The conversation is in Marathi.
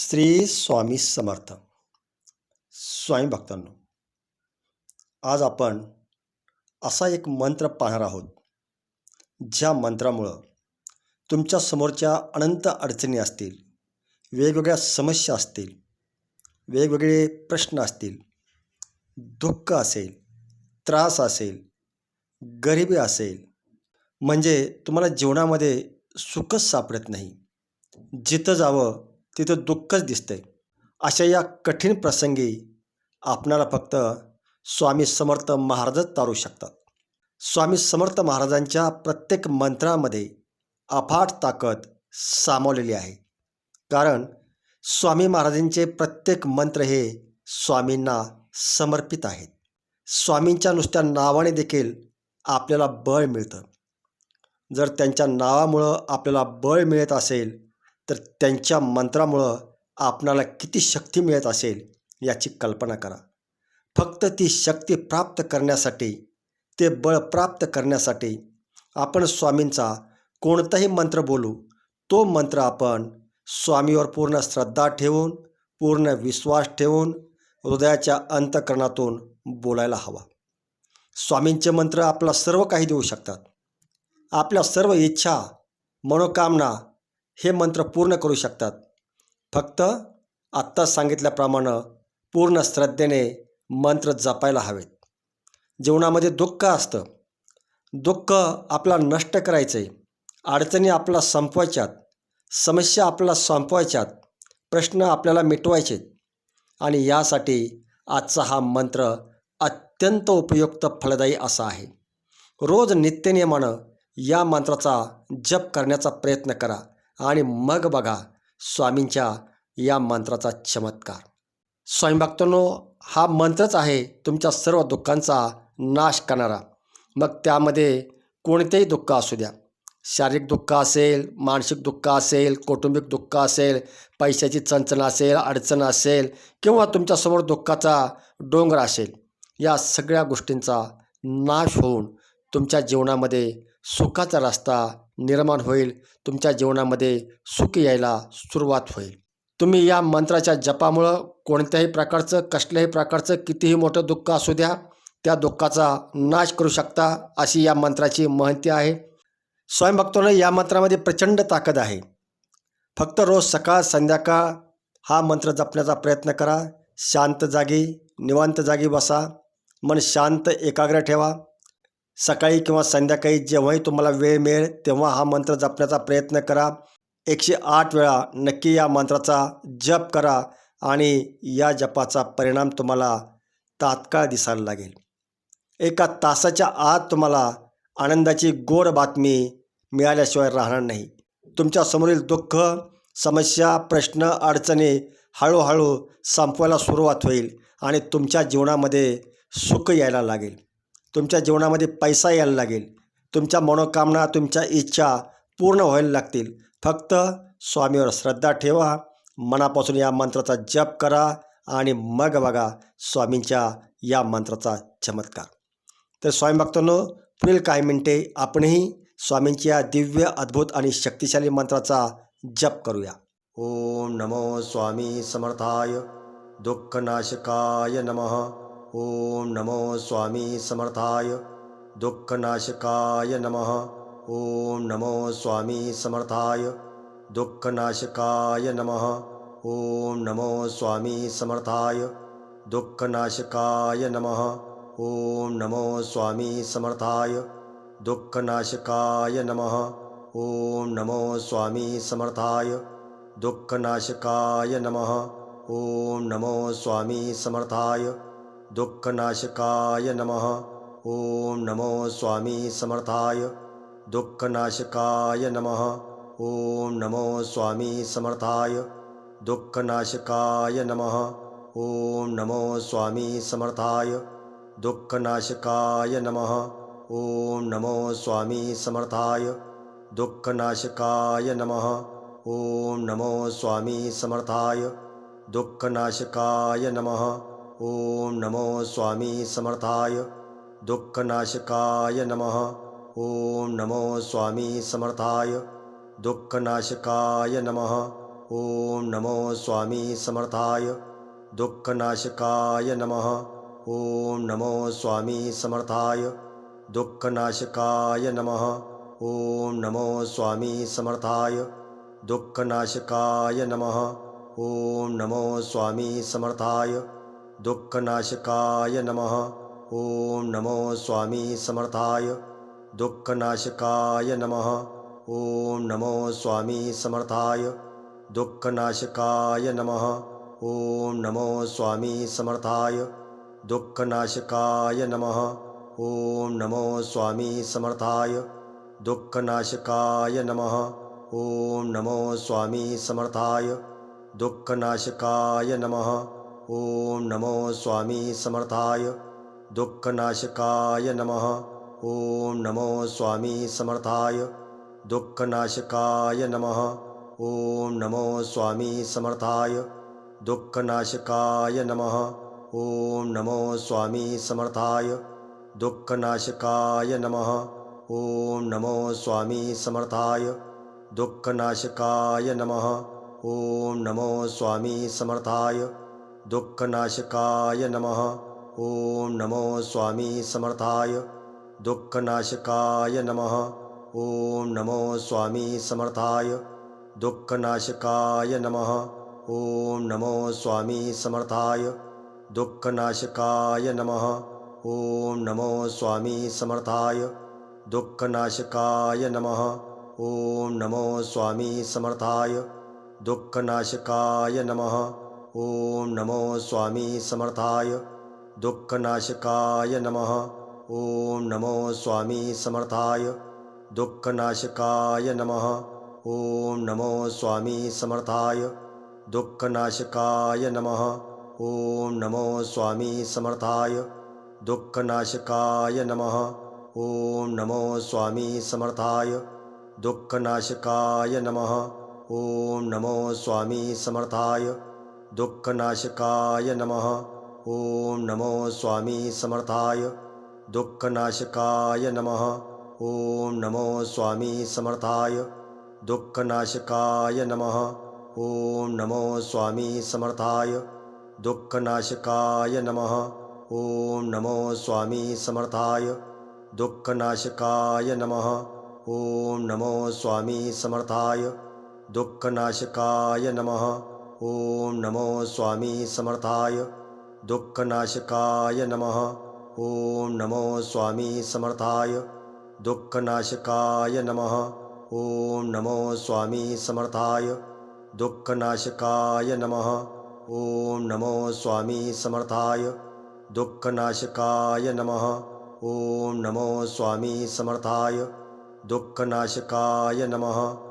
श्री स्वामी समर्थ. स्वामी भक्तांनो आज आपण असा एक मंत्र पाहणार आहोत ज्या मंत्रामुळं तुमच्या समोरच्या अनंत अडचणी असतील वेगवेगळ्या समस्या असतील वेगवेगळे प्रश्न असतील दुःख असेल त्रास असेल गरिबी असेल म्हणजे तुम्हाला जीवनामध्ये सुखच सापडत नाही. जिथं जावं तिथं दुःखच दिसतंय. अशा या कठीण प्रसंगी आपणाला फक्त स्वामी समर्थ महाराजच तारू शकतात. स्वामी समर्थ महाराजांच्या प्रत्येक मंत्रामध्ये अफाट ताकद सामावलेली आहे. कारण स्वामी महाराजांचे प्रत्येक मंत्र हे स्वामींना समर्पित आहेत. स्वामींच्या नुसत्या नावाने देखील आपल्याला बळ मिळतं. जर त्यांच्या नावामुळं आपल्याला बळ मिळत असेल तर त्यांच्या मंत्रामुळं आपणाला किती शक्ती मिळत असेल याची कल्पना करा. फक्त ती शक्ती प्राप्त करण्यासाठी ते बळ प्राप्त करण्यासाठी आपण स्वामींचा कोणताही मंत्र बोलू तो मंत्र आपण स्वामीवर पूर्ण श्रद्धा ठेवून पूर्ण विश्वास ठेवून हृदयाच्या अंतकरणातून बोलायला हवा. स्वामींचे मंत्र आपला सर्व काही देऊ शकतात. आपल्या सर्व इच्छा मनोकामना हे मंत्र पूर्ण करू शकतात. फक्त आत्ता सांगितल्याप्रमाणे पूर्ण श्रद्धेने मंत्र जपायला हवेत. जीवनामध्ये दुःख असतं. दुःख आपला नष्ट करायचं आहे अडचणी आपला संपवायच्यात. समस्या आपल्याला संपवायच्यात. प्रश्न आपल्याला मिटवायचे आणि यासाठी आजचा हा मंत्र अत्यंत उपयुक्त फलदायी असा आहे. रोज नित्यनियमानं या मंत्राचा जप करण्याचा प्रयत्न करा. आणि मग बघा स्वामींच्या या मंत्राचा चमत्कार. स्वामी भक्तांनो हा मंत्रच आहे तुमच्या सर्व दुःखांचा नाश करणारा. मग त्यामध्ये कोणतेही दुःख असू द्या. शारीरिक दुःख असेल मानसिक दुःख असेल कौटुंबिक दुःख असेल पैशाची चणचण असेल अडचण असेल किंवा तुमच्यासमोर दुःखाचा डोंगर असेल या सगळ्या गोष्टींचा नाश होऊन तुमच्या जीवनामध्ये सुखाचा रस्ता निर्माण होईल. तुमच्या जीवनामध्ये सुख यायला सुरुवात होईल. तुम्ही या मंत्राच्या जपामुळं कोणत्याही प्रकारचं कसल्याही प्रकारचं कितीही मोठं दुःख असू द्या त्या दुःखाचा नाश करू शकता अशी या मंत्राची महती आहे. स्वयंभक्तांनो या मंत्रामध्ये प्रचंड ताकद आहे. फक्त रोज सकाळ संध्याकाळ हा मंत्र जपण्याचा प्रयत्न करा. शांत जागी निवांत जागी बसा. मन शांत एकाग्र ठेवा. सकाळी किंवा संध्याकाळी जेव्हाही तुम्हाला वेळ मिळेल तेव्हा हा मंत्र जपण्याचा प्रयत्न करा. एकशे आठ वेळा नक्की या मंत्राचा जप करा आणि या जपाचा परिणाम तुम्हाला तात्काळ दिसायला लागेल. एका तासाच्या आत तुम्हाला आनंदाची गोड बातमी मिळाल्याशिवाय राहणार नाही. तुमच्यासमोरील दुःख समस्या प्रश्न अडचणी हळूहळू संपवायला सुरुवात होईल आणि तुमच्या जीवनामध्ये सुख यायला लागेल. तुमच्या जीवनामध्ये पैसा यायला लागेल. तुमच्या मनोकामना तुमच्या इच्छा पूर्ण व्हायला लागतील. फक्त स्वामीवर श्रद्धा ठेवा. मनापासून या मंत्राचा जप करा आणि मग बघा स्वामींच्या या मंत्राचा चमत्कार. तर स्वामी भक्तांनो पुढील काही मिनटे आपणही स्वामींच्या दिव्य अद्भुत आणि शक्तिशाली मंत्राचा जप करूया. ओम नमो स्वामी समर्थाय. दुःखनाशकाय नमः. ओम नमो स्वामी समर्थाय दुःखनाशकाय नमः। ओम नमो स्वामी समर्थाय दुःखनाशकाय नमः। ओम नमो स्वामी समर्थाय दुःखनाशकाय नमः। ओम नमो स्वामी समर्थाय दुःखनाशकाय नमः। ओम नमो स्वामी समर्थाय दुःखनाशकाय नमः। ओम नमो स्वामी समर्थाय दुःखनाशकाय नमः। ॐ नमो स्वामी समर्थाय। दुःखनाशकाय नमः। ॐ नमो स्वामी समर्थाय। दुःखनाशकाय नमः। ॐ नमो स्वामी समर्थाय। दुःखनाशकाय नमः। ॐ नमो स्वामी समर्थाय। दुःखनाशकाय नमः। ॐ नमो स्वामी समर्थाय। दुःखनाशकाय नमः। ओम नमो स्वामी समर्थाय दुःखनाशकाय नमः। ओम नमो स्वामी समर्थाय दुःखनाशकाय नमः। ओम नमो स्वामी समर्थाय दुःखनाशकाय नमः। ओम नमो स्वामी समर्थाय दुःखनाशकाय नमः। ओम नमो स्वामी समर्थाय दुःखनाशकाय नमः। ओम नमो स्वामी समर्थाय। दुःखनाशकाय नमः। ओम नमो स्वामी समर्थाय। दुःखनाशकाय नमः। ओम नमो स्वामी समर्थाय। दुःखनाशकाय नमः। ओम नमो स्वामी समर्थाय। दुःखनाशकाय नमः। ओम नमो स्वामी समर्थाय। दुःखनाशकाय नमः। ओम नमो स्वामी समर्थाय। दुःखनाशकाय नमः। ओम नमो स्वामी समर्थाय दुःखनाशकाय नमः। ओम नमो स्वामी समर्थाय दुःखनाशकाय नमः। ओम नमो स्वामी समर्थाय दुःखनाशकाय नमः। ओम नमो स्वामी समर्थाय दुःखनाशकाय नमः। ओम नमो स्वामी समर्थाय दुःखनाशकाय नमः। ओम नमो स्वामी समर्थाय दुःखनाशकाय नमः। ओम नमो स्वामी समर्थाय। दुःखनाशकाय नमः। ओम नमो स्वामी समर्थाय। दुःखनाशकाय नमः। ओम नमो स्वामी समर्थाय। दुःखनाशकाय नमः। ओम नमो स्वामी समर्थाय। दुःखनाशकाय नमः। ओम नमो स्वामी समर्थाय। दुःखनाशकाय नमः। ओम नमो स्वामी समर्थाय दुःखनाशकाय नमः। ओम नमो स्वामी समर्थाय दुःखनाशकाय नमः। ओम नमो स्वामी समर्थाय दुःखनाशकाय नमः। ओम नमो स्वामी समर्थाय दुःखनाशकाय नमः। ओम नमो स्वामी समर्थाय दुःखनाशकाय नमः। ओम नमो स्वामी समर्थाय दुःखनाशकाय नमः। ॐ नमो स्वामी समर्थाय। दुःखनाशकाय नमः। ॐ नमो स्वामी समर्थाय। दुःखनाशकाय नमः। ॐ नमो स्वामी समर्थाय। दुःखनाशकाय नमः। ॐ नमो स्वामी समर्थाय। दुःखनाशकाय नमः। ॐ नमो स्वामी समर्थाय। दुःखनाशकाय नमः। ओम नमो स्वामी समर्थाय। दुःखनाशकाय नमः। ओम नमो स्वामी समर्थाय। दुःखनाशकाय नमः। ओम नमो स्वामी समर्थाय। दुःखनाशकाय नमः। ओम नमो स्वामी समर्थाय। दुःखनाशकाय नमः। ओम नमो स्वामी समर्थाय। दुःखनाशकाय नमः।